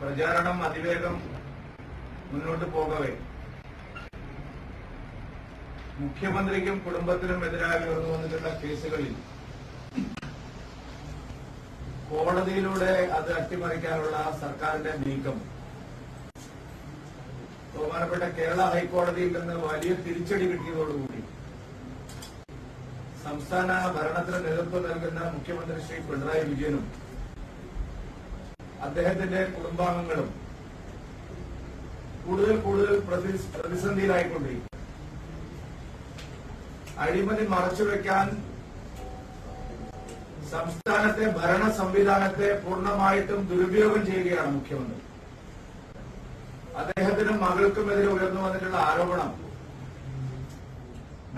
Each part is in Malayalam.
പ്രചാരണം അതിവേഗം മുന്നോട്ട് പോകവേ. മുഖ്യമന്ത്രിക്കും കുടുംബത്തിനും എതിരായി ഉയർന്നു വന്നിട്ടുള്ള കേസുകളിൽ കോടതിയിലൂടെ അത് അട്ടിമറിക്കാനുള്ള സർക്കാരിന്റെ നീക്കം. ബഹുമാനപ്പെട്ട കേരള ഹൈക്കോടതിയിൽ നിന്ന് വലിയ തിരിച്ചടി കിട്ടിയതോടുകൂടി സംസ്ഥാന ഭരണത്തിന് നേതൃത്വം നൽകുന്ന മുഖ്യമന്ത്രി ശ്രീ പിണറായി വിജയനും അദ്ദേഹത്തിന്റെ കുടുംബാംഗങ്ങളും കൂടുതൽ കൂടുതൽ പ്രതി- പ്രതിസന്ധിയിലായിക്കൊണ്ടിരിക്കും. അഴിമതി മറച്ചുവെക്കാൻ സംസ്ഥാനത്തെ ഭരണ സംവിധാനത്തെ പൂർണമായിട്ടും ദുരുപയോഗം ചെയ്യുകയാണ് മുഖ്യമന്ത്രി. അദ്ദേഹത്തിനും മകൾക്കുമെതിരെ ഉയർന്നു വന്നിട്ടുള്ള ആരോപണം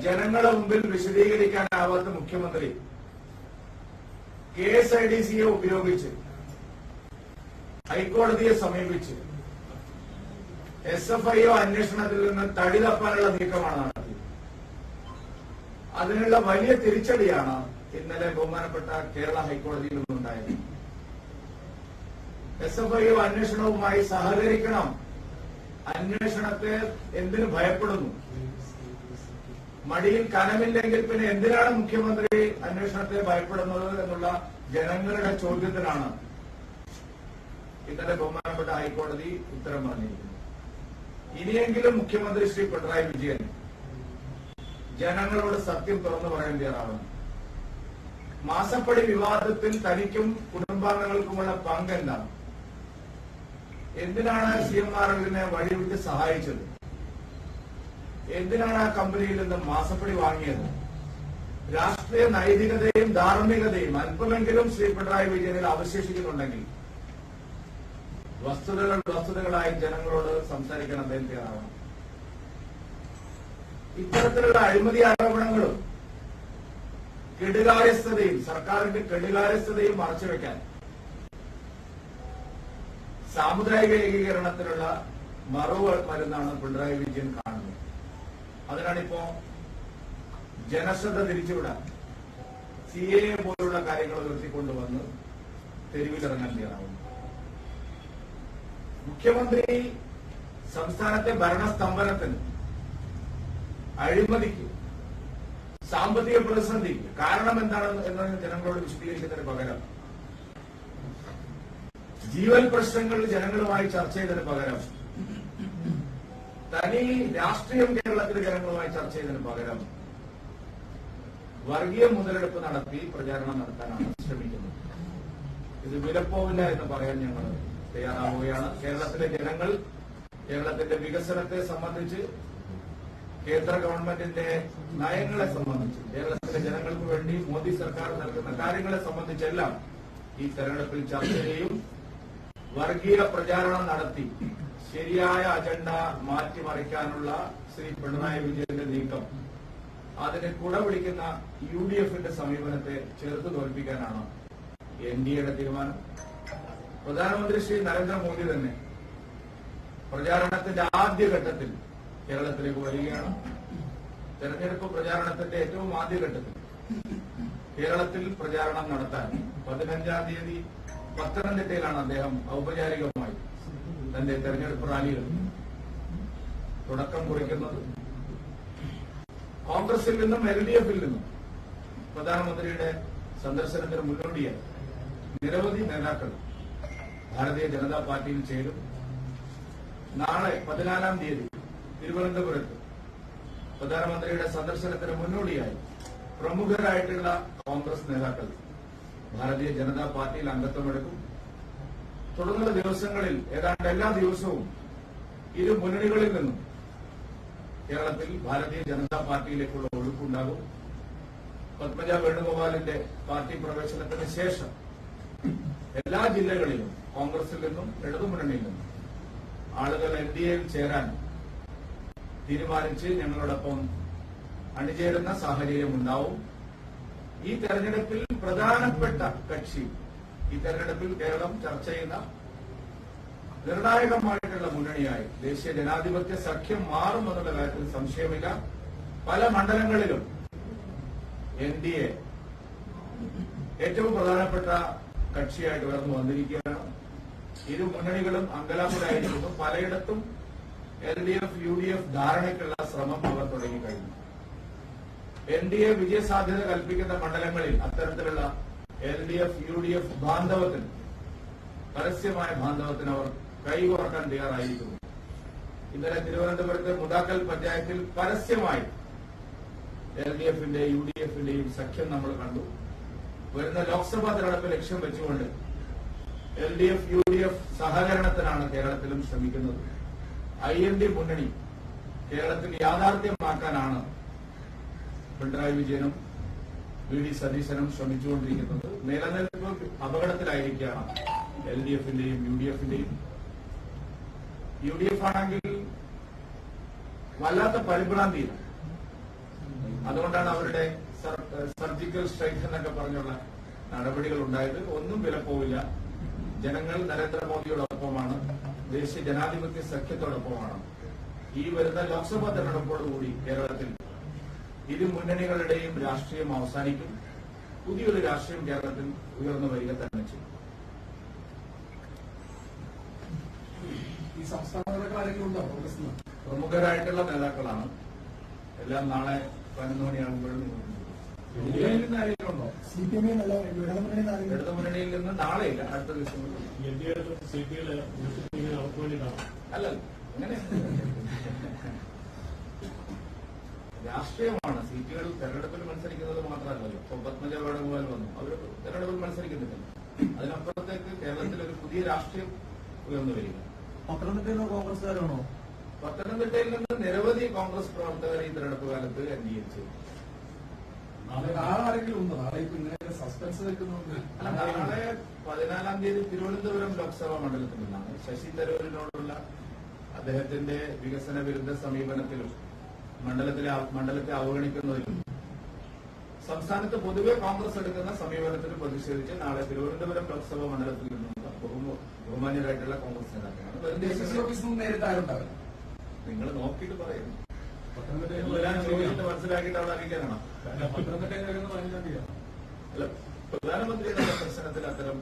ജനങ്ങളുടെ മുമ്പിൽ വിശദീകരിക്കാനാവാത്ത മുഖ്യമന്ത്രി കെ എസ് ഐ ഡി സിയെ ഉപയോഗിച്ച് ഹൈക്കോടതിയെ സമീപിച്ച് എസ് എഫ് ഐ ഒ അന്വേഷണത്തിൽ നിന്ന് തടി തപ്പാനുള്ള നീക്കമാണ് നടത്തിയത്. അതിനുള്ള വലിയ തിരിച്ചടിയാണ് ഇന്നലെ ബഹുമാനപ്പെട്ട കേരള ഹൈക്കോടതിയിൽ നിന്നുണ്ടായത്. എസ് എഫ് ഐ ഒ അന്വേഷണവുമായി സഹകരിക്കണം. അന്വേഷണത്തെ എന്തിനു ഭയപ്പെടുന്നു? മടിയിൽ കനമില്ലെങ്കിൽ പിന്നെ എന്തിനാണ് മുഖ്യമന്ത്രി അന്വേഷണത്തെ ഭയപ്പെടുന്നത് എന്നുള്ള ജനങ്ങളുടെ ചോദ്യത്തിനാണ് ഇന്നലെ ബഹുമാനപ്പെട്ട ഹൈക്കോടതി ഉത്തരം പറഞ്ഞിരിക്കുന്നു. ഇനിയെങ്കിലും മുഖ്യമന്ത്രി ശ്രീ പിണറായി വിജയൻ ജനങ്ങളോട് സത്യം തുറന്നു തയ്യാറാവണം. മാസപ്പടി വിവാദത്തിൽ തനിക്കും കുടുംബാംഗങ്ങൾക്കുമുള്ള പങ്ക് എന്താണ് എന്തിനാണ് സി എം ആർ എല്ലിനെ വഴിവിട്ട് സഹായിച്ചത്? എന്തിനാണ് ആ കമ്പനിയിൽ നിന്ന് മാസപ്പടി വാങ്ങിയത്? രാഷ്ട്രീയ നൈതികതയും ധാർമ്മികതയും അല്പമെങ്കിലും ശ്രീ പിണറായി വിജയനിൽ അവശേഷിക്കുന്നുണ്ടെങ്കിൽ വസ്തുതകൾ വസ്തുതകളായി ജനങ്ങളോട് സംസാരിക്കണം തയ്യാറാവണം. ഇത്തരത്തിലുള്ള അഴിമതി ആരോപണങ്ങളും കെടുകാര്യസ്ഥതയും സർക്കാരിന്റെ കെടുകാര്യസ്ഥതയും മറച്ചുവെക്കാൻ സാമുദായിക ഏകീകരണത്തിനുള്ള മറവ് മരുന്നാണ് പിണറായി വിജയൻ കാണുന്നത്. അതിനാണിപ്പോ ജനശ്രദ്ധ തിരിച്ചുവിടാൻ സി എ പോലുള്ള കാര്യങ്ങൾ ഉയർത്തിക്കൊണ്ടുവന്ന് തെരുവിലിറങ്ങാൻ തയ്യാറാവുന്നു മുഖ്യമന്ത്രി സംസ്ഥാനത്തെ ഭരണസ്തംഭനത്തിന് അഴിമതിക്ക് സാമ്പത്തിക പ്രതിസന്ധിക്ക് കാരണം എന്താണ് എന്ന് ജനങ്ങളോട് വിശദീകരിക്കുന്നതിന് പകരം ജീവൻ പ്രശ്നങ്ങൾ ജനങ്ങളുമായി ചർച്ച ചെയ്തതിന് പകരം തനി രാഷ്ട്രീയം കേരളത്തിലെ ജനങ്ങളുമായി ചർച്ച ചെയ്തതിന് പകരം വർഗീയ മുതലെടുപ്പ് നടത്തി പ്രചാരണം നടത്താനാണ് ശ്രമിക്കുന്നത്. ഇത് വിലപ്പോവില്ല എന്ന് പറയാൻ ഞങ്ങൾ തയ്യാറാവുകയാണ്. കേരളത്തിലെ ജനങ്ങൾ കേരളത്തിന്റെ വികസനത്തെ സംബന്ധിച്ച് കേന്ദ്ര ഗവൺമെന്റിന്റെ നയങ്ങളെ സംബന്ധിച്ച് കേരളത്തിലെ ജനങ്ങൾക്ക് വേണ്ടി മോദി സർക്കാർ നൽകുന്ന കാര്യങ്ങളെ സംബന്ധിച്ചെല്ലാം ഈ തെരഞ്ഞെടുപ്പിൽ ചർച്ച ചെയ്യും. വർഗീയ പ്രചാരണം നടത്തി. ശരിയായ അജണ്ട മാറ്റിമറിക്കാനുള്ള ശ്രീ പിണറായി വിജയന്റെ നീക്കം. അതിനെ കുടപിടിക്കുന്ന യു ഡി എഫിന്റെ സമീപനത്തെ ചെറുത്തു തോൽപ്പിക്കാനാണ് എൻ ഡി എയുടെ തീരുമാനം. പ്രധാനമന്ത്രി ശ്രീ നരേന്ദ്രമോദി തന്നെ പ്രചാരണത്തിന്റെ ആദ്യഘട്ടത്തിൽ കേരളത്തിലേക്ക് വരികയാണ്. തെരഞ്ഞെടുപ്പ് പ്രചാരണത്തിന്റെ ഏറ്റവും ആദ്യഘട്ടത്തിൽ കേരളത്തിൽ പ്രചാരണം നടത്താൻ പതിനഞ്ചാം തീയതി പത്തനംതിട്ടയിലാണ് അദ്ദേഹം ഔപചാരികമായി തന്റെ തെരഞ്ഞെടുപ്പ് റാലികൾ തുടക്കം കുറിക്കുന്നത്. കോൺഗ്രസിൽ നിന്നും എൽ ഡി എഫിൽ നിന്നും പ്രധാനമന്ത്രിയുടെ സന്ദർശനത്തിന് മുന്നോടിയായി നിരവധി നേതാക്കൾ ഭാരതീയ ജനതാ പാർട്ടിയിൽ ചേരും. നാളെ പതിനാലാം തീയതി തിരുവനന്തപുരത്ത് പ്രധാനമന്ത്രിയുടെ സന്ദർശനത്തിന് മുന്നോടിയായി പ്രമുഖരായിട്ടുള്ള കോൺഗ്രസ് നേതാക്കൾ ഭാരതീയ ജനതാ പാർട്ടിയിൽ അംഗത്വമെടുക്കും. തുടർന്നുള്ള ദിവസങ്ങളിൽ ഏതാണ്ട് എല്ലാ ദിവസവും ഇരു മുന്നണികളിൽ നിന്നും കേരളത്തിൽ ഭാരതീയ ജനതാ പാർട്ടിയിലേക്കുള്ള ഒഴുക്കുണ്ടാകും. പത്മജ വേണുഗോപാലിന്റെ പാർട്ടി പ്രവേശനത്തിന് ശേഷം എല്ലാ ജില്ലകളിലും കോൺഗ്രസിൽ നിന്നും ഇടതുമുന്നണിയിൽ നിന്നും ആളുകൾ എൻ ഡി എയിൽ ചേരാൻ തീരുമാനിച്ച് ഞങ്ങളോടൊപ്പം അണിചേരുന്ന സാഹചര്യം ഉണ്ടാവും. ഈ തെരഞ്ഞെടുപ്പിൽ പ്രധാനപ്പെട്ട കക്ഷി ഈ തെരഞ്ഞെടുപ്പിൽ കേരളം ചർച്ച ചെയ്യുന്ന നിർണായകമായിട്ടുള്ള മുന്നണിയായി ദേശീയ ജനാധിപത്യ സഖ്യം മാറുമെന്നുള്ള കാര്യത്തിൽ സംശയമില്ല. പല മണ്ഡലങ്ങളിലും എൻ ഡി എ ഏറ്റവും പ്രധാനപ്പെട്ട കക്ഷിയായിട്ട് ഉയർന്നു വന്നിരിക്കുകയാണ്. ഇരു മുന്നണികളും അങ്കലാപ്പിലായിരിക്കുന്നു പലയിടത്തും L D F U D F ധാരണയ്ക്കുള്ള ശ്രമം അവർ തുടങ്ങിക്കഴിഞ്ഞു എൻ ഡി എ വിജയസാധ്യത കൽപ്പിക്കുന്ന മണ്ഡലങ്ങളിൽ അത്തരത്തിലുള്ള L D F U D F ബാന്ധവത്തിന് പരസ്യമായ ബാന്ധവത്തിന് അവർ കൈകോർക്കാൻ തയ്യാറായിരിക്കുന്നു. ഇന്നലെ തിരുവനന്തപുരത്തെ മുതാക്കൽ പഞ്ചായത്തിൽ പരസ്യമായി എൽ ഡി എഫിന്റെ യു ഡി എഫിന്റെയും സഖ്യം നമ്മൾ കണ്ടു. വരുന്ന ലോക്സഭാ തെരഞ്ഞെടുപ്പ് ലക്ഷ്യം വെച്ചുകൊണ്ട് L D F U D F സഹകരണത്തിനാണ് കേരളത്തിലും ശ്രമിക്കുന്നത്. ഐ എൻ ഡി മുന്നണി കേരളത്തിൽ യാഥാർത്ഥ്യമാക്കാനാണ് പിണറായി വിജയനും വി ഡി സതീശനും ശ്രമിച്ചുകൊണ്ടിരിക്കുന്നത്. നിലനിൽപ്പ് അപകടത്തിലായിരിക്കുകയാണ് എൽ ഡി എഫിന്റെയും യു ഡി എഫിന്റെയും. യു ഡി എഫ് ആണെങ്കിൽ വല്ലാത്ത പരിഭ്രാന്തി അതുകൊണ്ടാണ് അവരുടെ സർജിക്കൽ സ്ട്രൈക്ക് എന്നൊക്കെ പറഞ്ഞുള്ള നടപടികൾ ഉണ്ടായത് ഒന്നും വിലപ്പോവില്ല. ജനങ്ങൾ നരേന്ദ്രമോദിയോടൊപ്പമാണ് ദേശീയ ജനാധിപത്യ സഖ്യത്തോടൊപ്പമാണ്. ഈ വരുന്ന ലോക്സഭാ തെരഞ്ഞെടുപ്പോടുകൂടി കേരളത്തിൽ ഇരു മുന്നണികളുടെയും രാഷ്ട്രീയം അവസാനിക്കും. പുതിയൊരു രാഷ്ട്രീയം കേരളത്തിൽ ഉയർന്നു വരിക തന്നെ ചെയ്യും? പ്രമുഖരായിട്ടുള്ള നേതാക്കളാണ്. എല്ലാം നാളെ പതിനൊന്ന് മണിയാകുമ്പോഴും സി പി എമ്മിൽ നിന്ന് നാളെയില്ല അടുത്ത ദിവസം. അല്ല അങ്ങനെ. രാഷ്ട്രീയമാണ്. സീറ്റുകൾ തെരഞ്ഞെടുപ്പിൽ മത്സരിക്കുന്നത് മാത്രമല്ലല്ലോ ഇപ്പൊ പത്മജ വേണുഗോപാൽ വന്നു. അവർ തെരഞ്ഞെടുപ്പിൽ മത്സരിക്കുന്നില്ല. അതിനപ്പുറത്തേക്ക് കേരളത്തിൽ ഒരു പുതിയ രാഷ്ട്രീയം ഉയർന്നു വരിക. പത്തനംതിട്ടയിൽ നിന്ന് കോൺഗ്രസ്സുകാരാണോ? പത്തനംതിട്ടയിൽ നിന്ന് നിരവധി കോൺഗ്രസ് പ്രവർത്തകർ ഈ തെരഞ്ഞെടുപ്പ് കാലത്ത് അംഗീകരിച്ചു നാളെ ആരെങ്കിലും ഉണ്ടോ നാളെ ഇപ്പൊ ഇങ്ങനെ സസ്പെൻസ് വെക്കുന്നുണ്ട് അല്ല, നാളെ പതിനാലാം തീയതി തിരുവനന്തപുരം ലോക്സഭാ മണ്ഡലത്തിൽ നിന്നാണ് ശശി തരൂരിനോടുള്ള അദ്ദേഹത്തിന്റെ വികസന വിരുദ്ധ സമീപനത്തിലും മണ്ഡലത്തിലെ മണ്ഡലത്തെ അവഗണിക്കുന്നതിലും സംസ്ഥാനത്ത് പൊതുവെ കോൺഗ്രസ് എടുക്കുന്ന സമീപനത്തിൽ പ്രതിഷേധിച്ച് നാളെ തിരുവനന്തപുരം ലോക്സഭാ മണ്ഡലത്തിൽ നിന്നുള്ള ബഹുമ- ബഹുമാന്യരായിട്ടുള്ള കോൺഗ്രസ് നേതാക്കളാണ്. നിങ്ങൾ നോക്കിയിട്ട് പറയുന്നു അല്ല പ്രധാനമന്ത്രിയുടെ അത്തരം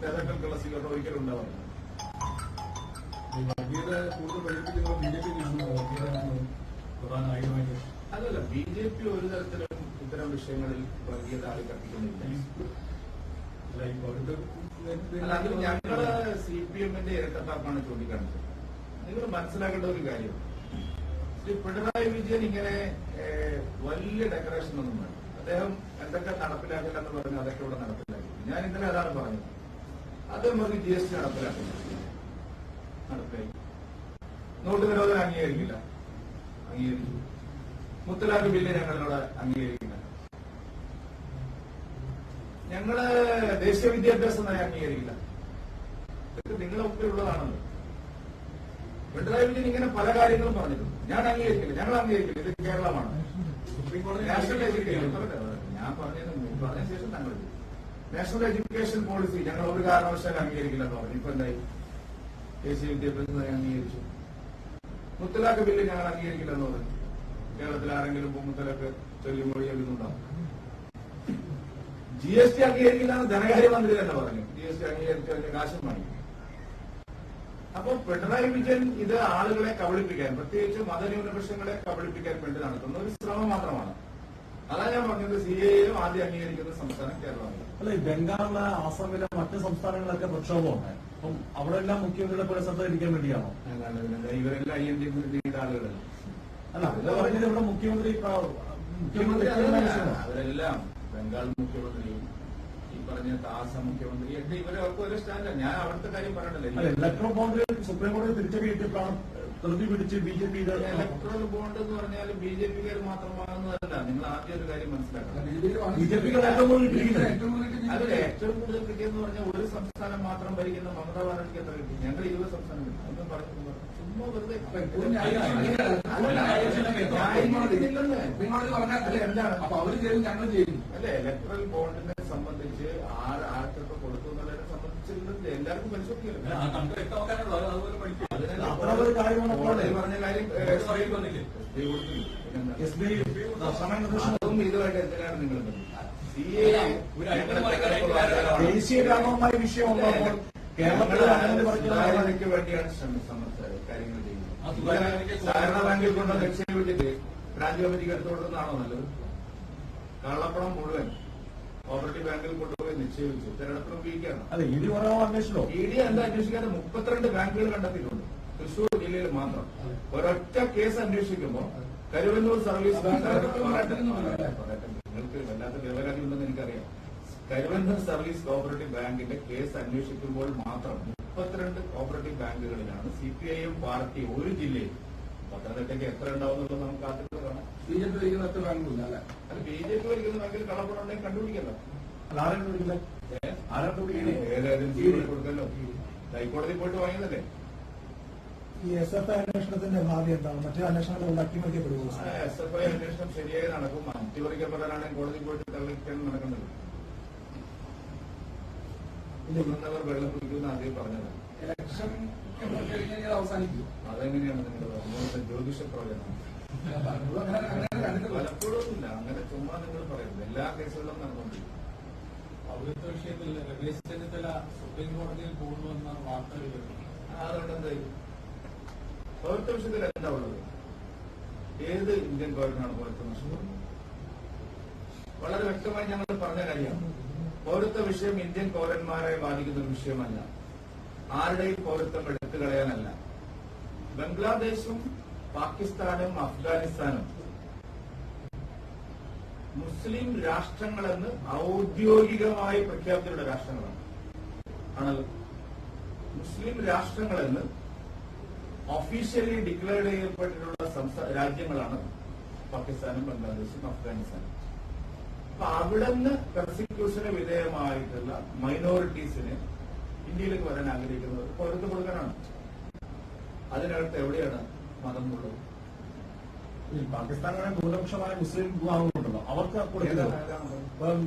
നേതാക്കൾക്കുള്ള സ്വീകരണം ഒരിക്കലും ഉണ്ടാവില്ല അതല്ല ബി ജെ പി ഒരു തരത്തിലും ഇത്തരം വിഷയങ്ങളിൽ വർഗീയത ആളി കത്തിക്കുന്നില്ല ഞങ്ങൾ സി പി എമ്മിന്റെ ഇരട്ടത്താപ്പാണ് ചൂണ്ടിക്കാണിച്ചത്. നിങ്ങൾ മനസ്സിലാക്കേണ്ട ഒരു കാര്യം ശ്രീ പിണറായി വിജയൻ ഇങ്ങനെ വലിയ ഡെക്കറേഷൻ ഒന്നും വേണം അദ്ദേഹം എന്തൊക്കെ നടപ്പിലാക്കില്ല എന്ന് പറഞ്ഞു അതൊക്കെ ഇവിടെ നടപ്പിലാക്കി. ഞാൻ ഇന്നലെ അതാണ് പറഞ്ഞത്. അദ്ദേഹം പറഞ്ഞു ജി എസ് ടി നടപ്പിലാക്കില്ല നടപ്പിലാക്കി. നോട്ട് നിരോധനം അംഗീകരിക്കില്ല. അംഗീകരിച്ചു. മുത്തലാഖ് ബില്ല് ഞങ്ങളിവിടെ അംഗീകരിക്കില്ല. ഞങ്ങൾ ദേശീയ വിദ്യാഭ്യാസ നയം അംഗീകരിക്കില്ല. ഇതൊക്കെ നിങ്ങളുടെ ഒപ്പം പിണറായി വിജയൻ ഇങ്ങനെ പല കാര്യങ്ങളും പറഞ്ഞിട്ടുണ്ട്. ഞാൻ അംഗീകരിക്കില്ല. ഞങ്ങൾ അംഗീകരിക്കില്ല. ഇത് കേരളമാണ്. സുപ്രീംകോടതി നാഷണൽ എഡ്യൂക്കേഷൻ ഞാൻ പറഞ്ഞത് പറഞ്ഞ ശേഷം താങ്കൾ. നാഷണൽ എഡ്യൂക്കേഷൻ പോളിസി ഞങ്ങൾ ഒരു കാരണവശാലും അംഗീകരിക്കില്ല എന്ന് പറഞ്ഞു. ഇപ്പൊ എന്തായി? ദേശീയ വിദ്യാഭ്യാസ നയം അംഗീകരിച്ചു. മുത്തലാഖ് ബില്ല് ഞങ്ങൾ അംഗീകരിക്കില്ല എന്ന് പറഞ്ഞു. കേരളത്തിൽ ആരെങ്കിലും മുത്തലാഖ് ചൊല്ലിമൊഴി എഴുതുന്നുണ്ടാവും ജി എസ് ടി അംഗീകരിക്കില്ല എന്ന് ധനകാര്യമന്ത്രി തന്നെ പറഞ്ഞു. ജി എസ് ടി അംഗീകരിച്ചു കാശും വാങ്ങി. അപ്പൊ പിണറായി വിജയൻ ഇത് ആളുകളെ കബളിപ്പിക്കാൻ പ്രത്യേകിച്ച് മതന്യൂനപക്ഷങ്ങളെ കബളിപ്പിക്കാൻ വേണ്ടി നടത്തുന്ന ഒരു ശ്രമം മാത്രമാണ്. അതാ ഞാൻ പറഞ്ഞത് സി എയിലും ആദ്യം അംഗീകരിക്കുന്ന സംസ്ഥാനം കേരളമാണ് അല്ല ഈ ബംഗാളിലെ ആസാമിലെ മറ്റ് സംസ്ഥാനങ്ങളിലൊക്കെ പ്രക്ഷോഭമുണ്ട്. അപ്പം അവിടെ എല്ലാം മുഖ്യമന്ത്രിയുടെ പോലെ ശ്രദ്ധ ഇരിക്കാൻ വേണ്ടിയാണോ? ഇവരെല്ലാം ഐ എൻ ഡി ആളുകളല്ല അല്ല പറഞ്ഞത് ഇവിടെ മുഖ്യമന്ത്രി മുഖ്യമന്ത്രി അവരെല്ലാം ബംഗാൾ മുഖ്യമന്ത്രിയും ഈ പറഞ്ഞ ദാസ മുഖ്യമന്ത്രി. ഒക്കെ ഇവരൊക്കെ ഒരു സ്റ്റാൻഡാണ് ഞാൻ അവിടുത്തെ കാര്യം അല്ല ഇലക്ട്രോ ബോണ്ട് സുപ്രീം കോടതി തിരിച്ചടി പ്രതി ധൃതി പിടിച്ച് B J P electoral bond എന്ന് പറഞ്ഞാൽ ബി ജെ പിക്കാർ മാത്രം വാങ്ങുന്നതല്ല. നിങ്ങൾ ആദ്യം ഒരു കാര്യം മനസ്സിലാക്കണം. ബി ജെ പിക്ക് ഏറ്റവും കൂടുതൽ അതിൽ ഏറ്റവും കൂടുതൽ കിട്ടിയെന്ന് പറഞ്ഞാൽ ഒരു സംസ്ഥാനം മാത്രം ഭരിക്കുന്ന മമതാ ബാനർജിക്ക് എത്ര കിട്ടി? ഞങ്ങൾ ഇരുപത് സംസ്ഥാനം കിട്ടി. അതൊന്നും പറഞ്ഞു ചുമ്മാ വെറുതെ എന്താണ്? അപ്പൊ അവർ ചെയ്യും ഞങ്ങൾ ചെയ്യും അല്ലെ ഇലക്ട്രൽ ബോണ്ടിനെ സംബന്ധിച്ച് ആര് ആർക്കൊക്കെ കൊടുത്തു എന്നുള്ളതിനെ സംബന്ധിച്ച് എല്ലാവർക്കും നിർദ്ദേശം ഇതുമായിട്ട് എന്തിനാണ് നിങ്ങൾ ദേശീയ വ്യാപകമായ വിഷയം ഉണ്ടാകുമ്പോൾ പറയുന്നത് സുതാര്യതയ്ക്ക് വേണ്ടിയാണ് കാര്യങ്ങൾ ചെയ്യുന്നത്. സഹകരണ ബാങ്കിൽ കൊണ്ട് നിക്ഷേപിച്ചിട്ട് ബ്രാഞ്ച് കമ്മിറ്റിക്ക് എടുത്തു കൊടുക്കുന്നതാണോ നല്ലത്? കള്ളപ്പണം മുഴുവൻ കോപ്പറേറ്റീവ് ബാങ്കിൽ കൊണ്ടുപോയി നിക്ഷേപിച്ചു തെരഞ്ഞെടുപ്പിന് ഉപയോഗിക്കുകയാണ് അതെ ഇടി കുറവോ അന്വേഷിച്ചോ ഇ ഡി എന്താ അന്വേഷിക്കാതെ മുപ്പത്തിരണ്ട് ബാങ്കുകൾ കണ്ടെത്തിയിട്ടുണ്ട്. തൃശൂർ ജില്ലയിൽ മാത്രം. ഒരൊറ്റ കേസ് അന്വേഷിക്കുമ്പോൾ കരുവന്നൂർ സർവീസ് ബാങ്ക്. നിങ്ങൾക്ക് വല്ലാത്ത വിവരാതി ഉണ്ടെന്ന് എനിക്കറിയാം. കരുവന്നൂർ സർവീസ് കോപ്പറേറ്റീവ് ബാങ്കിന്റെ കേസ് അന്വേഷിക്കുമ്പോൾ മാത്രം മുപ്പത്തിരണ്ട് cooperative ബാങ്കുകളിലാണ് C P I M party ഒരു ജില്ലയിൽ. പത്തനംതിട്ടയ്ക്ക് എത്ര ഉണ്ടാവും എന്നുള്ളത് നമുക്ക് കാത്തിട്ട് ബി ജെ പി ഭരിക്കുന്ന അത്ര ബാങ്കുമില്ല അല്ലെ? അത് ബി ജെ പി ഭരിക്കുന്ന ബാങ്കിൽ കള്ളപ്പണം ഉണ്ടെങ്കിൽ കണ്ടുപിടിക്കല്ലോ അല്ല, ആരാണ് കൊടുക്കല്ലോ ഹൈക്കോടതി പോയിട്ട് വാങ്ങിയതല്ലേ? ഈ എസ് എഫ് ഐ അന്വേഷണത്തിന്റെ ഭാവി എന്താണ്? മറ്റേ അന്വേഷണങ്ങൾ ഉണ്ടാക്കി വയ്ക്കപ്പെടുമോ എസ് എഫ് ഐ അന്വേഷണം ശരിയായി നടക്കും. അട്ടിമറിക്കപ്പെടാനാണെങ്കിൽ കോടതി പോയിട്ട് തള്ളിക്കാൻ നടക്കുന്നത്. കൊണ്ടുവന്നവർ വെള്ളം കുടിക്കുന്ന ആദ്യം പറഞ്ഞത്. ഇലക്ഷൻ കഴിഞ്ഞാൽ അവസാനിക്കും. അതെങ്ങനെയാണ് നിങ്ങളുടെ ജ്യോതിഷ പ്രവചനം. അങ്ങനെ അങ്ങനെ ചുമ്മാ നിങ്ങൾ പറയുന്നു എല്ലാ കേസുകളിലും നടന്നുകൊണ്ടിരിക്കും പൗരത്വ വിഷയത്തിൽ രമേശ് ചെന്നിത്തല സുപ്രീം കോടതിയിൽ പോകുന്നുവെന്ന വാർത്തകൾ വരുന്നു അതുകൊണ്ട് എന്തായി പൗരത്വ വിഷയത്തിൽ എന്താ ഉള്ളത് ഏത് ഇന്ത്യൻ പൗരനാണ് പൗരത്വ നഷ്ടപ്പെടുന്നത് വളരെ വ്യക്തമായി ഞങ്ങൾ പറഞ്ഞ കാര്യമാണ് പൗരത്വ വിഷയം ഇന്ത്യൻ പൗരന്മാരെ ബാധിക്കുന്ന ഒരു വിഷയമല്ല ആരുടെയും പൗരത്വം എടുത്തു കളയാനല്ല ബംഗ്ലാദേശും പാകിസ്ഥാനും അഫ്ഗാനിസ്ഥാനും മുസ്ലിം രാഷ്ട്രങ്ങളെന്ന് ഔദ്യോഗികമായി പ്രഖ്യാപിച്ചിട്ടുള്ള രാഷ്ട്രങ്ങളാണ്. ആണല്ലോ മുസ്ലിം രാഷ്ട്രങ്ങളെന്ന് ഒഫീഷ്യലി ഡിക്ലെയർ ചെയ്യപ്പെട്ടിട്ടുള്ള രാജ്യങ്ങളാണ് പാകിസ്ഥാനും ബംഗ്ലാദേശും അഫ്ഗാനിസ്ഥാനും. അപ്പൊ അവിടുന്ന് പ്രോസിക്യൂഷന് വിധേയമായിട്ടുള്ള മൈനോറിറ്റീസിന് ഇന്ത്യയിലേക്ക് വരാൻ ആഗ്രഹിക്കുന്നത് പൗരത്വം കൊടുക്കാനാണ് അതിനകത്ത് എവിടെയാണ്? മതം ഉള്ളത് ഈ പാകിസ്ഥാനിലെ ഭൂരിപക്ഷമായ മുസ്ലിം വിഭാഗങ്ങളുണ്ടല്ലോ. അവർക്ക് കൊടുക്കുന്നത്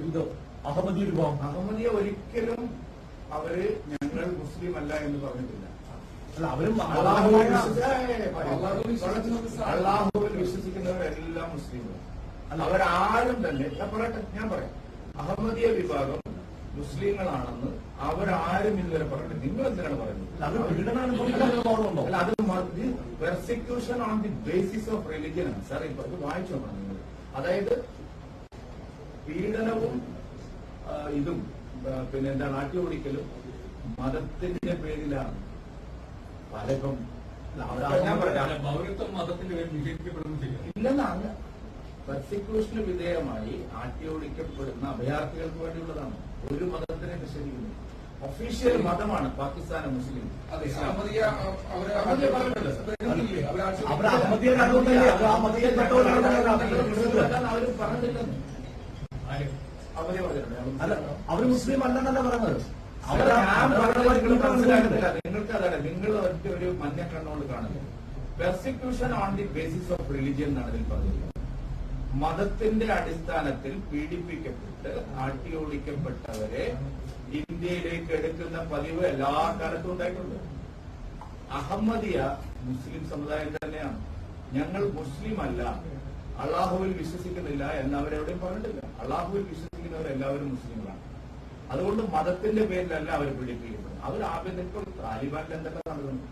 ഇത്. അഹമ്മദി വിഭാഗം. അഹമ്മദിയ ഒരിക്കലും അവർ ഞങ്ങൾ മുസ്ലിം അല്ല എന്ന് പറഞ്ഞിട്ടില്ല. അല്ല അവരും അള്ളാഹുവിൽ വിശ്വസിക്കുന്നവരെല്ലാം മുസ്ലിങ്ങളാണ്. അല്ല. അവരാരും തന്നെ ഞാൻ പറയട്ടെ ഞാൻ പറയാം. അഹമ്മദിയ വിഭാഗം മുസ്ലിങ്ങളാണെന്ന് അവരാരും ഇതുവരെ പറഞ്ഞിട്ട് നിങ്ങൾ എന്തിനാണ് പറയുന്നത്? അത് പീഡനം അനുഭവിക്കുന്ന വിഭാഗമുണ്ടോ അല്ല അത് persecution on the basis of religion sir ഇപ്പൊ ഇത് വായിച്ചു നിങ്ങൾ. അതായത് പീഡനവും ഇതും പിന്നെ എന്താണ് ആട്ടിയോടിക്കലും മതത്തിന്റെ പേരിലാണ് പൗരത്വം മതത്തിന്റെ പേരിൽ നിഷേധിക്കപ്പെടുന്നു ചെയ്യും ഇല്ലെന്ന് അങ്ങ് പെർസിക്യൂഷന് വിധേയമായി ആട്ടിയോടിക്കപ്പെടുന്ന അഭയാർത്ഥികൾക്ക് വേണ്ടിയുള്ളതാണ്. ഒരു മതത്തിനെ നിഷേധിക്കുന്നു. ഒഫീഷ്യൽ മതമാണ് പാകിസ്ഥാൻ മുസ്ലിം. അവർ പറഞ്ഞില്ലെന്ന് അവരെ മുസ്ലിം അല്ലെന്നല്ല പറഞ്ഞത്. പറഞ്ഞത് നിങ്ങൾക്ക് അതല്ല നിങ്ങൾ ഒറ്റ ഒരു മഞ്ഞ കണ്ണോട് കാണുന്നത്. Persecution on the basis of religion എന്നാണ് ഇതിൽ പറഞ്ഞിരിക്കുന്നത്. മതത്തിന്റെ അടിസ്ഥാനത്തിൽ പീഡിപ്പിക്കപ്പെട്ട് ആട്ടിയോടിക്കപ്പെട്ടവരെ ഇന്ത്യയിലേക്ക് എടുക്കുന്ന പതിവ് എല്ലാ കാലത്തും ഉണ്ടായിട്ടുണ്ട്. അഹമ്മദിയ മുസ്ലിം സമുദായം തന്നെയാണ്. ഞങ്ങൾ മുസ്ലിം അല്ല അള്ളാഹുവിൽ വിശ്വസിക്കുന്നില്ല എന്ന് അവരെവിടെയും പറഞ്ഞിട്ടില്ല. അള്ളാഹുവിൽ വിശ്വസിക്കുന്നവർ എല്ലാവരും മുസ്ലിങ്ങളാണ്. അതുകൊണ്ട് മതത്തിന്റെ പേരിലല്ല അവർ പീഡിപ്പിക്കപ്പെടുന്നത്. അവർ ആഭ്യന്തര ഇപ്പോൾ താലിബാനിൽ എന്തൊക്കെ നടക്കുന്നു?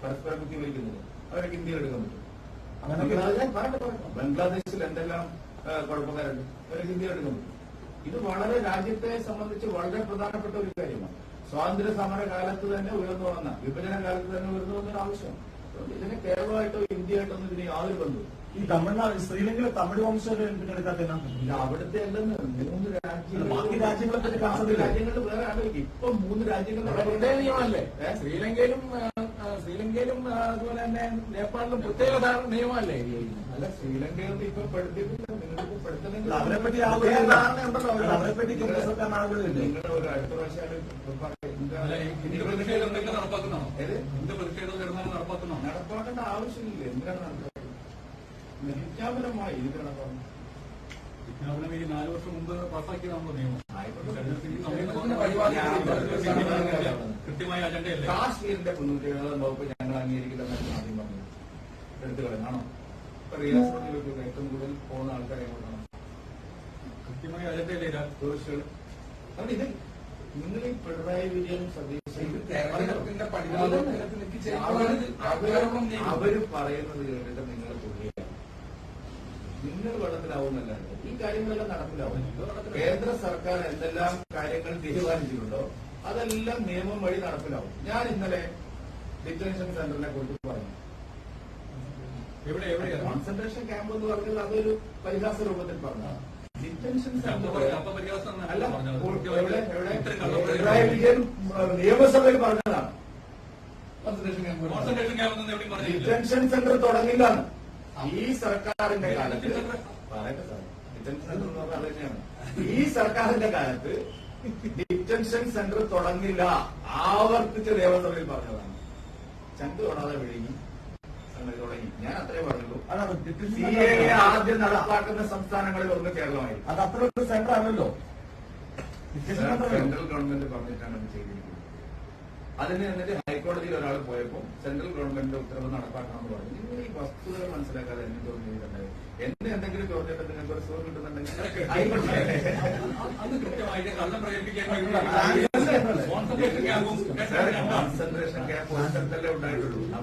പരസ്പരം കുത്തിവയ്ക്കുന്നില്ല അവരൊക്കെ ഇന്ത്യയിൽ എടുക്കാൻ പറ്റും. ബംഗ്ലാദേശിൽ എന്തെല്ലാം കുഴപ്പക്കാരുണ്ട്? അവരൊക്കെ ഇന്ത്യയിൽ എടുക്കാൻ പറ്റും. ഇത് വളരെ രാജ്യത്തെ സംബന്ധിച്ച് വളരെ പ്രധാനപ്പെട്ട ഒരു കാര്യമാണ്. സ്വാതന്ത്ര്യ സമര കാലത്ത് തന്നെ ഉയർന്നു വന്ന വിഭജന കാലത്ത് തന്നെ ഉയർന്നു വന്ന ഒരു ആവശ്യം. അതുകൊണ്ട് ഇതിന് കേരളമായിട്ടോ ഇന്ത്യയായിട്ടൊന്നും ഇതിന് യാതൊരു ബന്ധവും ഈ തമിഴ്നാട് ശ്രീലങ്കയിലെ തമിഴ് വംശം പിന്നെടുക്കാത്ത തന്നെ അവിടുത്തെ അല്ലെന്ന് മൂന്ന് രാജ്യങ്ങൾ ബാക്കി രാജ്യങ്ങളെ പറ്റി കൺസേൺ രാജ്യങ്ങളിൽ വേറെ ആലോചിക്കും. ഇപ്പൊ മൂന്ന് രാജ്യങ്ങളുടെ നിയമമല്ലേ? ശ്രീലങ്കയിലും ശ്രീലങ്കയിലും അതുപോലെ തന്നെ നേപ്പാളിലും പ്രത്യേക നിയമമല്ലേ? അല്ല ശ്രീലങ്കയിൽ ഇപ്പൊ പെടുത്തിയിട്ടില്ല അല്ല, അവരെ പറ്റി അവർ. പറ്റി കേന്ദ്ര സർക്കാർ ആളുകളില്ലേ നടപ്പാക്കേണ്ട ആവശ്യമില്ല. എന്തിനാണ് നടപ്പാക്കുന്നത് വിജ്ഞാപനമായി ഇത് നടപ്പാക്കുന്നത് വിജ്ഞാപനം ഈ നാല് വർഷം മുമ്പ് പാസ്സാക്കിയതാണല്ലോ നിയമം. കൃത്യമായ അജണ്ടയല്ലേ? കാശ്മീരിന്റെ എഴുപതാം വകുപ്പ് ഞങ്ങൾ അംഗീകരിക്കില്ലെന്നാണ് ആദ്യം പറഞ്ഞത് എടുത്തു ഇപ്പൊ ഏറ്റവും കൂടുതൽ പോകുന്ന ആൾക്കാരെ കൃത്യമായ ടൂറിസ്റ്റുകൾ അതുകൊണ്ട് ഇത് നിങ്ങൾ ഈ പിണറായി വിജയൻ ആരോപണം അവർ പറയുന്നത് കേട്ടിട്ട് നിങ്ങൾ തുള്ളിയാണ് നിങ്ങൾ വെള്ളത്തിലാവുന്നല്ലാണ്ട് ഈ കാര്യങ്ങളെല്ലാം നടപ്പിലാവും. കേന്ദ്ര സർക്കാർ എന്തെല്ലാം കാര്യങ്ങൾ തീരുമാനിച്ചിട്ടുണ്ടോ അതെല്ലാം നിയമം വഴി നടപ്പിലാവും. ഞാൻ ഇന്നലെ ഡിറ്റൻഷൻ സെന്ററിനെ കുറിച്ച് പറഞ്ഞു. എവിടെ എവിടെയാണ്? കോൺസെൻട്രേഷൻ ക്യാമ്പ് എന്ന് പറഞ്ഞാൽ അതൊരു പരിഹാസ രൂപത്തിൽ പറഞ്ഞു നിയമസഭയിൽ പറഞ്ഞതാണ് ഡിറ്റൻഷൻ സെന്റർ തുടങ്ങില്ല ഈ സർക്കാരിന്റെ കാലത്ത് ഈ സർക്കാരിന്റെ കാലത്ത് ഡിറ്റൻഷൻ സെന്റർ തുടങ്ങില്ല. ആവർത്തിച്ച് നിയമസഭയിൽ പറഞ്ഞതാണ്. ചങ്ക് തൊടാതെ വിഴുങ്ങി സംഗതി തുടങ്ങി ഞാൻ അത്രേ പറഞ്ഞുള്ളൂ അതാണ് സി ഡിറ്റൻഷൻ എ ആദ്യം നടപ്പാക്കുന്ന സംസ്ഥാനങ്ങളിൽ ഒന്ന് കേരളമായിരുന്നു അത് അത്ര ഒരു സെന്റർ ആണല്ലോ. സെൻട്രൽ ഗവൺമെന്റ് പറഞ്ഞിട്ടാണ് ഇത് ചെയ്തിരിക്കുന്നത്. അതിന് എന്നിട്ട് ഹൈക്കോടതിയിൽ ഒരാൾ പോയപ്പോൾ സെൻട്രൽ ഗവൺമെന്റിന്റെ ഉത്തരവ് നടപ്പാക്കണമെന്ന് പറഞ്ഞു. നിങ്ങൾ ഈ വസ്തുതകൾ മനസ്സിലാക്കാതെ എന്നെ തോന്നിയിട്ടുണ്ടായി. എന്നെ എന്തെങ്കിലും ചോദ്യത്തിൽ നിങ്ങൾക്ക് ഒരു സുഖം കിട്ടുന്നുണ്ടെങ്കിൽ അത് കൃത്യമായിട്ട് കള്ളം പ്രചരിപ്പിക്കാൻ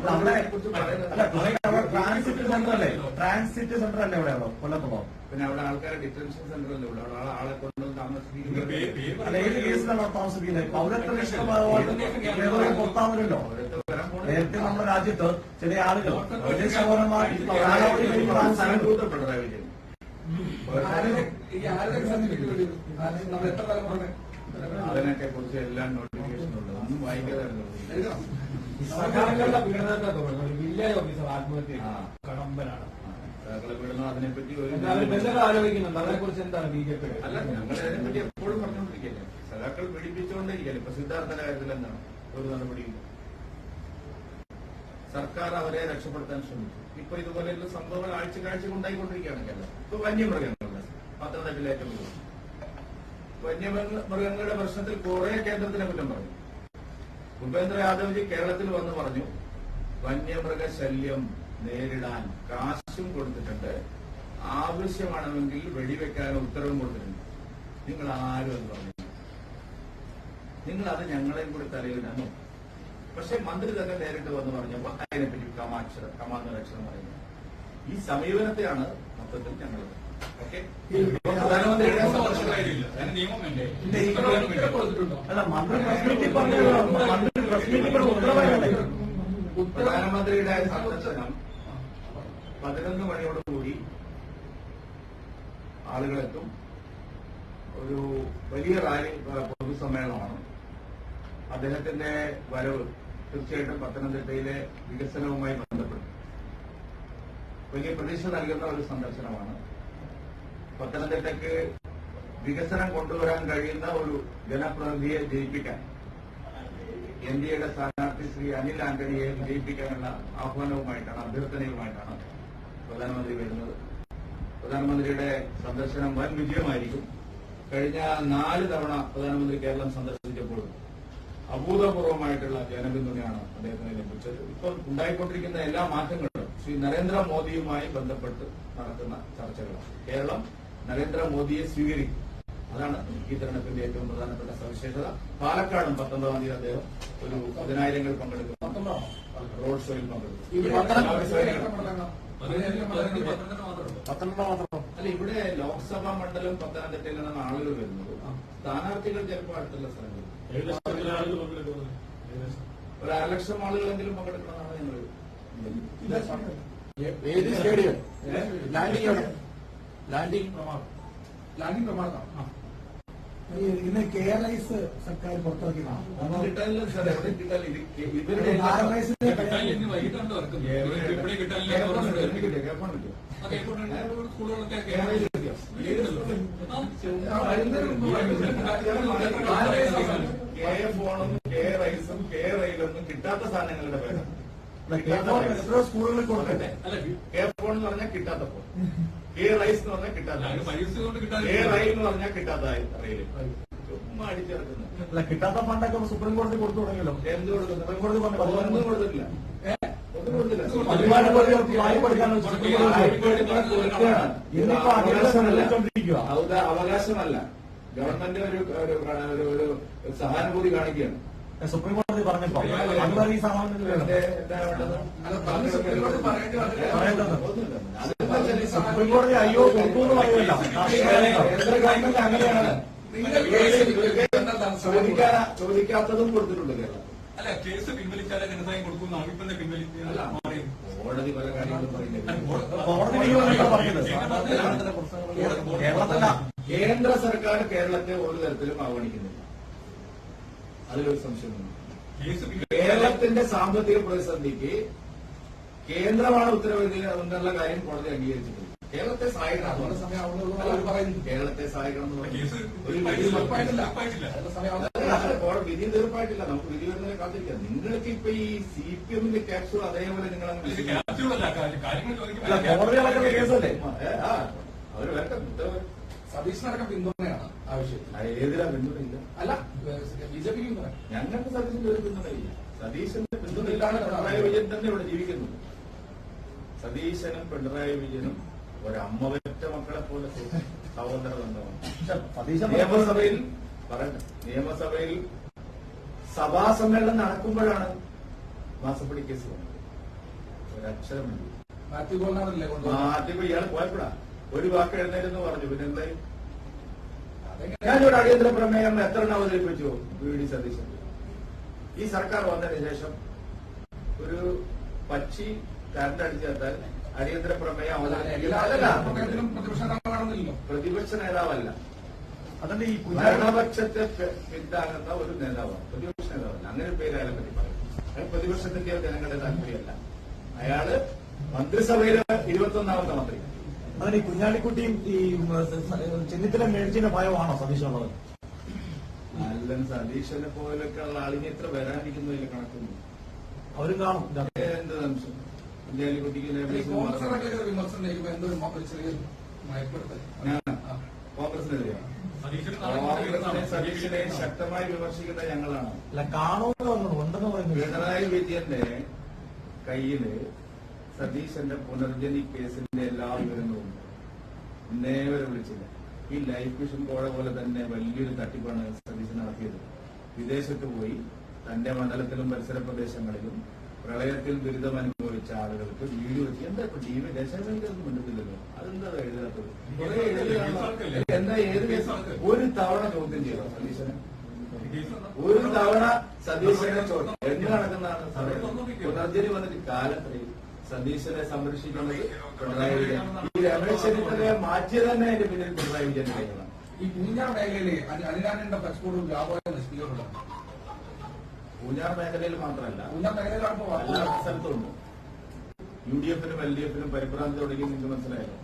നമ്മളെ ട്രാൻസിറ്റ് സെന്റർ അല്ലേ ട്രാൻസിറ്റ് സെന്റർ അല്ലേ ഇവിടെ കൊല്ലത്തുള്ളോ പിന്നെ അവിടെ ആൾക്കാരെ ഡിറ്റൻഷൻ സെന്ററല്ലേ ഉള്ളൂ അവിടെ ആളെ കൊണ്ട് താമസിപ്പിക്കുന്നത് അല്ല ഏത് കേസിലാണ് അവിടെ താമസിക്കുന്നത് പൗരത്വ നിഷ്ഠമായിട്ട് പുറത്താവുമല്ലോ നേരത്തെ. നമ്മുടെ രാജ്യത്ത് ചില ആളുകൾ ശതമാനമായി ഈ നമ്മൾ എത്ര തലമുറ അതിനൊക്കെ കുറിച്ച് എല്ലാം നോട്ടിഫിക്കേഷൻ ഉണ്ട്. ഒന്നും വായിക്കാതായിരുന്നു വില്ലേജ് ഓഫീസർ ആത്മഹത്യ. കടമ്പനാണ്. വിടുന്നു അതിനെപ്പറ്റി ഒരു ആലോചിക്കുന്നുണ്ട് അതേക്കുറിച്ച് എന്താണ് ബി ജെ പി അല്ല ഞങ്ങൾ അതിനെപ്പറ്റി എപ്പോഴും പറഞ്ഞുകൊണ്ടിരിക്കല്ലേ സഖാക്കൾ പീഡിപ്പിച്ചുകൊണ്ടിരിക്കല്ലേ ഇപ്പൊ സിദ്ധാർത്ഥന്റെ കാര്യത്തിൽ എന്താണ് ഒരു നടപടിയില്ല സർക്കാർ അവരെ രക്ഷപ്പെടുത്താൻ ശ്രമിച്ചു. ഇപ്പൊ ഇതുപോലെയുള്ള സംഭവങ്ങൾ ആഴ്ച കാഴ്ച ഉണ്ടായിക്കൊണ്ടിരിക്കുകയാണെങ്കിൽ ഇപ്പൊ വന്യമൃഗങ്ങളുടെ പത്തനംതിട്ടയിലേറ്റവും വന്യമൃഗങ്ങളുടെ പ്രശ്നത്തിൽ കുറെ കേന്ദ്രത്തിനെ കുറ്റം പറഞ്ഞു. ഭൂപേന്ദ്ര യാദവ്ജി കേരളത്തിൽ വന്ന് പറഞ്ഞു വന്യമൃഗ ശല്യം നേരിടാൻ കാശും കൊടുത്തിട്ടുണ്ട്. ആവശ്യമാണെങ്കിൽ വെടിവെക്കാൻ ഉത്തരവും കൊടുത്തിട്ടുണ്ട്. നിങ്ങൾ ആരും എന്ന് പറഞ്ഞു നിങ്ങൾ അത് ഞങ്ങളെയും കൂടി തലയിലിടാൻ നോക്കും പക്ഷെ മന്ത്രി തന്നെ നേരിട്ട് വന്ന് പറഞ്ഞപ്പോ അതിനെപ്പറ്റി കമാക്ഷരം കമാന്നൊരക്ഷരം പറയുന്നത് ഈ സമീപനത്തെയാണ് മൊത്തത്തിൽ ഓക്കെ പ്രധാനമന്ത്രിയുടെ സന്ദർശനം പതിനൊന്ന് മണിയോടുകൂടി ആളുകളെത്തും. ഒരു വലിയ റാലി പൊതുസമ്മേളനമാണ്. അദ്ദേഹത്തിന്റെ വരവ് തീർച്ചയായിട്ടും പത്തനംതിട്ടയിലെ വികസനവുമായി ബന്ധപ്പെട്ട് വലിയ പ്രതീക്ഷ നൽകുന്ന ഒരു സന്ദർശനമാണ്. പത്തനംതിട്ടയ്ക്ക് വികസനം കൊണ്ടുവരാൻ കഴിയുന്ന ഒരു ജനപ്രതിനിധിയെ ജയിപ്പിക്കാൻ എൻ ഡി എയുടെ സ്ഥാനാർത്ഥി ശ്രീ അനിൽ ആന്റണിയെ വിജയിപ്പിക്കാനുള്ള ആഹ്വാനവുമായിട്ടാണ് അഭ്യർത്ഥനയുമായിട്ടാണ് പ്രധാനമന്ത്രി വരുന്നത്. പ്രധാനമന്ത്രിയുടെ സന്ദർശനം വൻ വിജയമായിരിക്കും. കഴിഞ്ഞ നാല് തവണ പ്രധാനമന്ത്രി കേരളം സന്ദർശിച്ചപ്പോൾ അഭൂതപൂർവമായിട്ടുള്ള ജനപിന്തുണയാണ് അദ്ദേഹത്തിന് ലഭിച്ചത്. ഇപ്പോൾ ഉണ്ടായിക്കൊണ്ടിരിക്കുന്ന എല്ലാ മാറ്റങ്ങളും ശ്രീ നരേന്ദ്രമോദിയുമായി ബന്ധപ്പെട്ട് നടക്കുന്ന ചർച്ചകളാണ്. കേരളം നരേന്ദ്രമോദിയെ സ്വീകരിക്കും. അതാണ് ഈ തെരഞ്ഞെടുപ്പിന്റെ ഏറ്റവും പ്രധാനപ്പെട്ട സവിശേഷത. പാലക്കാടും പത്തൊമ്പതാം തീയതി അദ്ദേഹം ഒരു പതിനായിരങ്ങൾ പങ്കെടുക്കും. റോഡ് ഷോയിൽ പങ്കെടുക്കും. പത്തനംതിട്ട മാത്രമേ അല്ല ഇവിടെ ലോക്സഭാ മണ്ഡലം പത്തനംതിട്ടയിൽ നിന്നാണ് ആളുകൾ വരുന്നത്. സ്ഥാനാർത്ഥികൾ ചിലപ്പോൾ അടുത്തുള്ള സ്ഥലങ്ങളിൽ. ഒരു അരലക്ഷം ആളുകളെങ്കിലും പങ്കെടുക്കണമെന്നാണ് ഞങ്ങൾ സ്റ്റേഡിയം? ലാൻഡിംഗ് എവിടെ പ്രമാണം ലാൻഡിംഗ് പ്രമാണം ഈ ഇന്ന് കെ ആർ ഐസ് സർക്കാർ പുറത്തിറക്കിയതാണ്? കെ ഫോണും കെ റൈസും കെ റൈലൊന്നും കിട്ടാത്ത സാധനങ്ങളുടെ പേരാണ് എത്രയോ സ്കൂളുകളിൽ കൊടുക്കട്ടെ അല്ല കെ ഫോൺ എന്ന് പറഞ്ഞാൽ കിട്ടാത്ത ഫോൺ കെ റൈസ് എന്ന് പറഞ്ഞാൽ കിട്ടാത്ത ഞാൻ റൈസ്. കൊണ്ട് കിട്ടാൻ കെ റെയിൽ എന്ന് പറഞ്ഞാൽ കിട്ടാത്ത റെയിൽ ചുമ്മാ അല്ല കിട്ടാത്ത ഫണ്ടൊക്കെ സുപ്രീം കോടതി കൊടുത്തു തുടങ്ങിയല്ലോ. എന്ത് കൊടുക്കുന്നു സുപ്രീം കോടതി പറഞ്ഞു ഒന്നും കൊടുത്തിട്ടില്ല. ഒന്നും കൊടുത്തില്ല. ഇന്നിപ്പോ അവകാശമല്ല. ഗവൺമെന്റ് ഒരു ഒരു ഒരു ഒരു സഹാനുഭൂതി കാണിക്കുകയാണ്. സുപ്രീം പറഞ്ഞപ്പോ? അൻവർ ഈ കോടതി പറയേണ്ടത്. സുപ്രീം കോടതി അയ്യോ കൊടുക്കൂന്ന് പറയുമല്ല കേന്ദ്ര ഗവൺമെന്റ് അങ്ങനെയാണ്. ചോദിക്കാത്തതും കൊടുത്തിട്ടുണ്ട് കേരളം. അല്ല കേസ് പിൻവലിച്ചാലേ ധനസഹായം കൊടുക്കുന്ന ആവിപ്പന്നെ പിൻവലിക്കുന്ന മാറി. കോടതി പല കാര്യങ്ങളും കേരളത്തില കേന്ദ്ര സർക്കാർ കേരളത്തെ ഒരു തരത്തിലും അവഗണിക്കുന്നില്ല. അതിലൊരു സംശയമുണ്ട് കേരളത്തിന്റെ സാമ്പത്തിക പ്രതിസന്ധിക്ക് കേന്ദ്രമാണ് ഉത്തരവിധി എന്നുള്ള കാര്യം കോടതി അംഗീകരിച്ചിട്ടുണ്ട് കേരളത്തെ സഹായിക്കണം. അതുകൊണ്ട് സമയമാവുന്നുള്ളൂ. അവർ പറയുന്നു കേരളത്തെ സഹായിക്കണം എന്ന് വിധി കോടതി വിധി തീർപ്പായിട്ടില്ല നമുക്ക് വിധി വരുന്നതിനെ കാത്തിരിക്കാം. നിങ്ങൾക്ക് ഇപ്പൊ ഈ സി പി എമ്മിന്റെ ക്യാപ്സൂൾ അതേപോലെ നിങ്ങൾ കോടതി കേസല്ലേ? അവർ വരട്ടെ. സതീഷിനടക്കം പിന്തുണയാണ് ആവശ്യത്തിൽ ഏതിലാ പിന്തുണയില്ല? അല്ല ബി ജെ പിക്ക് പിന്തുണ. ഞങ്ങൾക്ക് സതീഷിന്റെ ഒരു പിന്തുണയില്ല. സതീശന്റെ പിന്തുണയിലാണ് പിണറായി വിജയൻ തന്നെ ഇവിടെ ജീവിക്കുന്നത് സതീശനും പിണറായി വിജയനും ഒരമ്മവറ്റ മക്കളെ പോലെ സഹോദര ബന്ധമാണ്. സതീശൻ നിയമസഭയിൽ പറയട്ടെ നിയമസഭയിൽ സഭാ സമ്മേളനം നടക്കുമ്പോഴാണ് മാസപ്പടി കേസ് വന്നത്. ഒരക്ഷരമില്ല മാറ്റിപ്പോ ഇയാൾ പോയപ്പോഴാ. ഒരു വാക്ക് എഴുന്നേരെന്ന് പറഞ്ഞു. പിന്നെ എന്തായി ഞാനൊരു അടിയന്തര പ്രമേയം എത്ര എണ്ണം അവതരിപ്പിച്ചു? V D Satheesan. ഈ സർക്കാർ വന്നതിന് ശേഷം ഒരു പക്ഷി കരണ്ടടിച്ചു ചേർത്താൽ അടിയന്തര പ്രമേയം അവതരിപ്പിക്കില്ല പ്രതിപക്ഷ നേതാവല്ല. അതുകൊണ്ട് ഈ ഭരണപക്ഷത്തെ പിന്താകുന്ന പിന്താങ്ങുന്ന ഒരു നേതാവാണ്. പ്രതിപക്ഷ നേതാവല്ല. അങ്ങനെ ഒരു പേര് അയാളെ പറ്റി പറയും. അയാൾ പ്രതിപക്ഷത്തിന്റെ ജനങ്ങളുടെ താല്പര്യമല്ല അയാൾ മന്ത്രിസഭയിലെ ഇരുപത്തൊന്നാമത്തെ മന്ത്രി അതിന് ഈ കുഞ്ഞാലിക്കുട്ടിയും ഈ ചെന്നിത്തല മേടിച്ചിന്റെ ഭയമാണോ സതീശുള്ളത് അല്ലൻ സതീശനെ പോലൊക്കെ ഉള്ള ആളിനെ എത്ര വരാനിരിക്കുന്നതിൽ കണക്കുന്നു. അവരും കാണും. എന്ത് സംശയം? കുഞ്ഞാലിക്കുട്ടിക്ക് കോൺഗ്രസിനെതിരെയാണ് സതീശനെ ശക്തമായി വിമർശിക്കുന്ന ഞങ്ങളാണ്. അല്ല കാണുമെന്ന് പറഞ്ഞു ഉണ്ടെന്ന് പറയുന്നു? പിണറായി വിജയന്റെ കയ്യിൽ സതീശന്റെ പുനർജനി കേസിന്റെ എല്ലാ വിവരങ്ങളും നേരെ വിളിച്ചില്ല. ഈ ലൈഫ് മിഷൻ കോഴ പോലെ തന്നെ വലിയൊരു തട്ടിപ്പാണ് സതീശൻ നടത്തിയത്. വിദേശത്ത് പോയി തന്റെ മണ്ഡലത്തിലും പരിസര പ്രദേശങ്ങളിലും പ്രളയത്തിൽ ദുരിതം അനുഭവിച്ച ആളുകൾക്ക് വീഡിയോ വെച്ച് എന്താ ഇപ്പൊ ടി വി ദേശാഭിമാനിക്കൊന്നും മിണ്ടുന്നില്ലല്ലോ അതെന്താ എഴുതാത്തത്? എന്താ ഏത് ഒരു തവണ ചോദ്യം ചെയ്തോ സതീശനെ. ഒരു തവണ സതീശനെ ചോദ്യം എന്ന് നടക്കുന്നതാണ്. പുനർജനി വന്നിട്ട് കാലത്രയും സതീശനെ സംരക്ഷിക്കുന്നത് പിണറായി വിജയൻ. ഈ രമേശ് ചെന്നിത്തലയെ മാറ്റിയത് തന്നെ അതിന്റെ പിന്നിൽ പിണറായി വിജയൻ കഴിയണം ഈ പൂഞ്ഞാർ മേഖലയിലെ അനിലാനിന്റെ പച്ചക്കൂടും വ്യാപാരം നശിപ്പിക്കപ്പെടുന്നു പൂഞ്ഞാർ മേഖലയിൽ മാത്രമല്ല. പൂഞ്ഞാർ മേഖലയിലാണ് എല്ലാ സ്ഥലത്തും സ്ഥലത്തുണ്ട് യു ഡി എഫിനും എൽ ഡി എഫിനും പരിഭ്രാന്തി തുടങ്ങി നിങ്ങൾക്ക് മനസ്സിലായല്ലോ.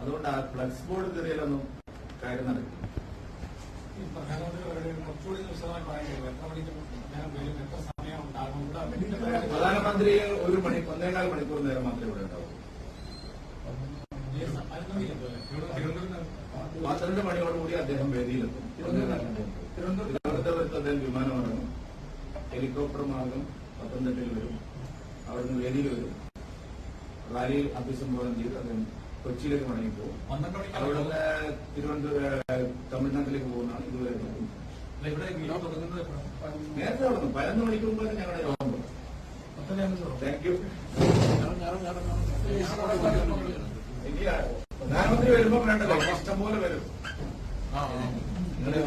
അതുകൊണ്ട് ആ ഫ്ലക്സ് ബോർഡ് കയറിയാലൊന്നും കാര്യം നടക്കും ഈ പ്രധാനമന്ത്രി കുറച്ചുകൂടി വിശദമായി പറയുന്നത് എത്ര മണിക്ക് പ്രധാനമന്ത്രി ഒരു മണി ഒന്നേകാൽ മണിക്കൂർ നേരം മാത്രമേ ഇവിടെ ഉണ്ടാവൂ പന്ത്രണ്ട് മണിയോടുകൂടി അദ്ദേഹം വേദിയിലെത്തും. തിരുവനന്തപുരത്ത് അദ്ദേഹം വിമാനം ഇറങ്ങും ഹെലികോപ്റ്റർ മാർഗം പത്തനംതിട്ടയിൽ വരും. അവിടുന്ന് വേദിയിൽ വരും. റാലിയിൽ അഭിസംബോധന ചെയ്ത് അദ്ദേഹം കൊച്ചിയിലേക്ക് മടങ്ങി പോകും. അവിടുന്ന് തിരുവനന്തപുരം തമിഴ്നാട്ടിലേക്ക് പോകുന്നതാണ് ഇതുവരെ. ഇവിടെ തുടങ്ങുന്നത്? നേരത്തെ നടന്നു പതിനൊന്ന് മണിക്ക് മുമ്പാണ് ഞങ്ങളുടെ യോഗം താങ്ക് യു പ്രധാനമന്ത്രി വരുമ്പോ വേണ്ടല്ലോ ഇഷ്ടംപോലെ വരും. നിങ്ങളുടെ